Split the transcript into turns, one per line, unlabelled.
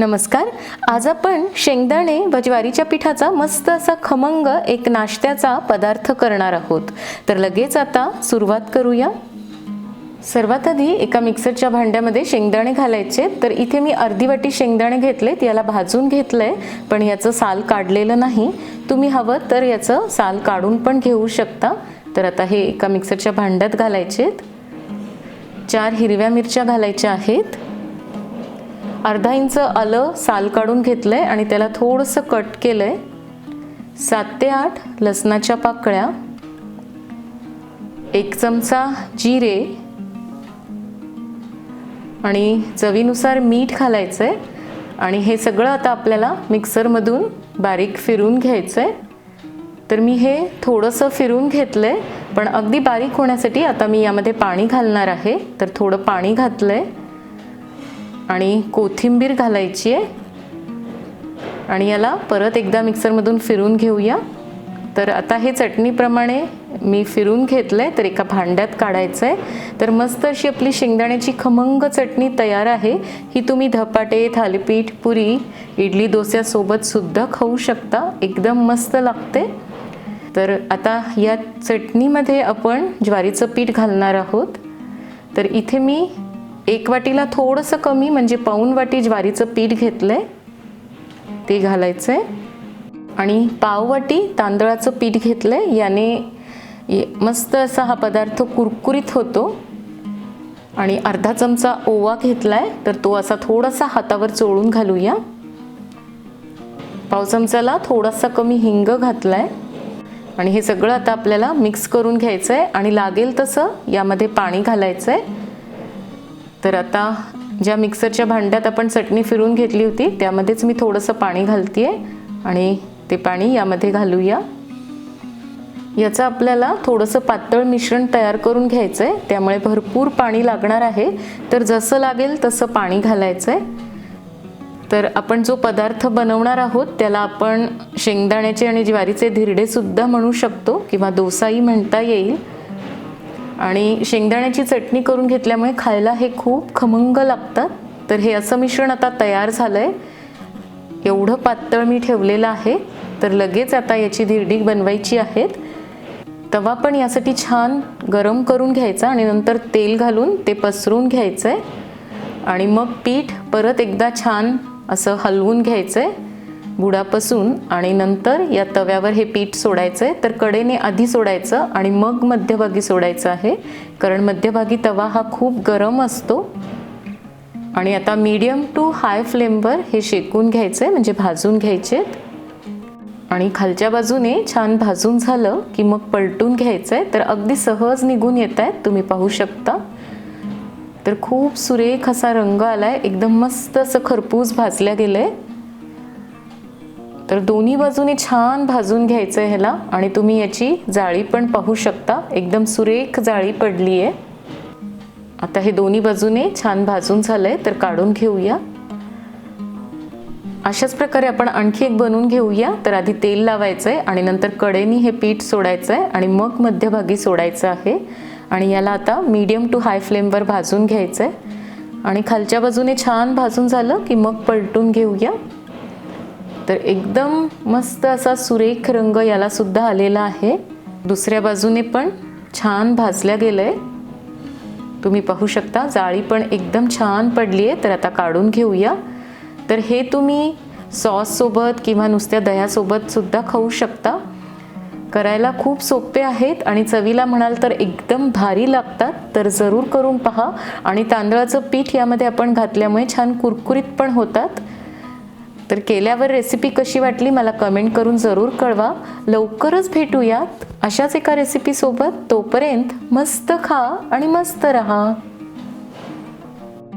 नमस्कार. आज आपण शेंगदाणे व ज्वारीच्या पिठाचा मस्त असा खमंग एक नाश्त्याचा पदार्थ करणार आहोत. तर लगेच आता सुरुवात करूया. सर्वात आधी एका मिक्सरच्या भांड्यामध्ये शेंगदाणे घालायचे. तर इथे मी अर्धी वाटी शेंगदाणे घेतलेत याला भाजून घेतलं आहे पण याचं साल काढलेलं नाही. तुम्ही हवं तर याचं साल काढून पण घेऊ शकता. तर आता हे एका मिक्सरच्या भांड्यात घालायचेत. चार हिरव्या मिरच्या घालायच्या आहेत. अर्धा इंच आलं साल काढून घेतलं आहे आणि त्याला थोडंसं कट केलं आहे सात ते आठ लसणाच्या पाकळ्या. एक चमचा जिरे. आणि चवीनुसार मीठ घालायचं आहे आणि हे सगळं आता आपल्याला मिक्सरमधून बारीक फिरून घ्यायचं आहे तर मी हे थोडंसं फिरून घेतलं आहे पण अगदी बारीक होण्यासाठी आता मी यामध्ये पाणी घालणार आहे. तर थोडं पाणी घातलं आहे आणि कोथिंबीर घालायची आहे. आणि याला परत एकदा मिक्सरमधून फिरून घेऊया. तर आता हे चटणीप्रमाणे मी फिरून घेतलं आहे तर एका भांड्यात काढायचं आहे तर मस्त अशी आपली शेंगदाण्याची खमंग चटणी तयार आहे. ही तुम्ही धपाटे थालीपीठ पुरी इडली डोस्यासोबतसुद्धा खाऊ शकता. एकदम मस्त लागते. तर आता या चटणीमध्ये आपण ज्वारीचं पीठ घालणार आहोत. तर इथे मी एक वाटीला थोडंसं कमी म्हणजे पाऊन वाटी ज्वारीचं पीठ घेतलं आहे ते घालायचं आहे आणि पाववाटी तांदळाचं पीठ घेतलं आहे याने ये- मस्त असा हा पदार्थ कुरकुरीत होतो. आणि अर्धा चमचा ओवा घेतला आहे तर तो असा थोडासा हातावर चोळून घालूया. पाव चमचाला थोडासा कमी हिंग घातला आहे आणि हे सगळं आता आपल्याला मिक्स करून घ्यायचं आहे आणि लागेल तसं यामध्ये पाणी घालायचं आहे तर आता ज्या मिक्सरच्या भांड्यात आपण चटणी फिरून घेतली होती त्यामध्येच मी थोडंसं पाणी घालते आणि ते पाणी यामध्ये घालूया. याचं आपल्याला थोडंसं पातळ मिश्रण तयार करून घ्यायचं आहे त्यामुळे भरपूर पाणी लागणार आहे. तर जसं लागेल तसं पाणी घालायचं आहे तर आपण जो पदार्थ बनवणार आहोत त्याला आपण शेंगदाण्याचे आणि ज्वारीचे धिरडेसुद्धा म्हणू शकतो किंवा डोसाही म्हणता येईल. आणि शेंगदाण्याची चटणी करून घेतल्यामुळे खायला हे खूप खमंग लागतात तर हे असं मिश्रण आता तयार झालं आहे एवढं पातळ मी ठेवलेलं आहे. तर लगेच आता याची धिरडी बनवायची आहेत. तवा पण यासाठी छान गरम करून घ्यायचा आणि नंतर तेल घालून ते पसरून घ्यायचं आहे आणि मग पीठ परत एकदा छान असं हलवून घ्यायचं आहे बुडापासून आणि नंतर या तव्यावर हे पीठ सोडायचं आहे तर कडेने आधी सोडायचं आणि मग मध्यभागी सोडायचं आहे. कारण मध्यभागी तवा हा खूप गरम असतो. आणि आता मीडियम टू हाय फ्लेमवर हे शेकून घ्यायचं आहे म्हणजे भाजून घ्यायचे आणि खालच्या बाजूने छान भाजून झालं की मग पलटून घ्यायचं आहे तर अगदी सहज निघून येत आहेत तुम्ही पाहू शकता. तर खूप सुरेख असा रंग आला आहे एकदम मस्त असं खरपूस भाजल्या गेलं आहे तर दोन्ही बाजूने छान भाजून घ्यायचं आहे ह्याला आणि तुम्ही याची जाळी पण पाहू शकता. एकदम सुरेख जाळी पडली आहे आता हे दोन्ही बाजूने छान भाजून झालं आहे तर काढून घेऊया. अशाच प्रकारे आपण आणखी एक बनवून घेऊया. तर आधी तेल लावायचं आहे आणि नंतर कडेनी हे पीठ सोडायचं आहे आणि मग मध्यभागी सोडायचं आहे. आणि याला आता मीडियम टू हाय फ्लेमवर भाजून घ्यायचं आहे आणि खालच्या बाजूने छान भाजून झालं की मग पलटून घेऊया. तर एकदम मस्त असा सुरेख रंग याला सुद्धा आलेला आहे. दुसऱ्या बाजूने पण छान भाजल्या गेलं आहे तुम्ही पाहू शकता जाळी पण एकदम छान पडली आहे तर आता काढून घेऊया. तर हे तुम्ही सॉससोबत किंवा नुसत्या दह्यासोबत सुद्धा खाऊ शकता. करायला खूप सोपे आहेत आणि चवीला म्हणाल तर एकदम भारी लागतात. तर जरूर करून पहा. आणि तांदळाचं पीठ यामध्ये आपण घातल्यामुळे छान कुरकुरीत पण होतात. तर केल्यावर रेसिपी कशी वाटली मला कमेंट करून जरूर कळवा. लवकरच भेटूयात अशाच एका रेसिपीसोबत तोपर्यंत मस्त खा आणि मस्त रहा.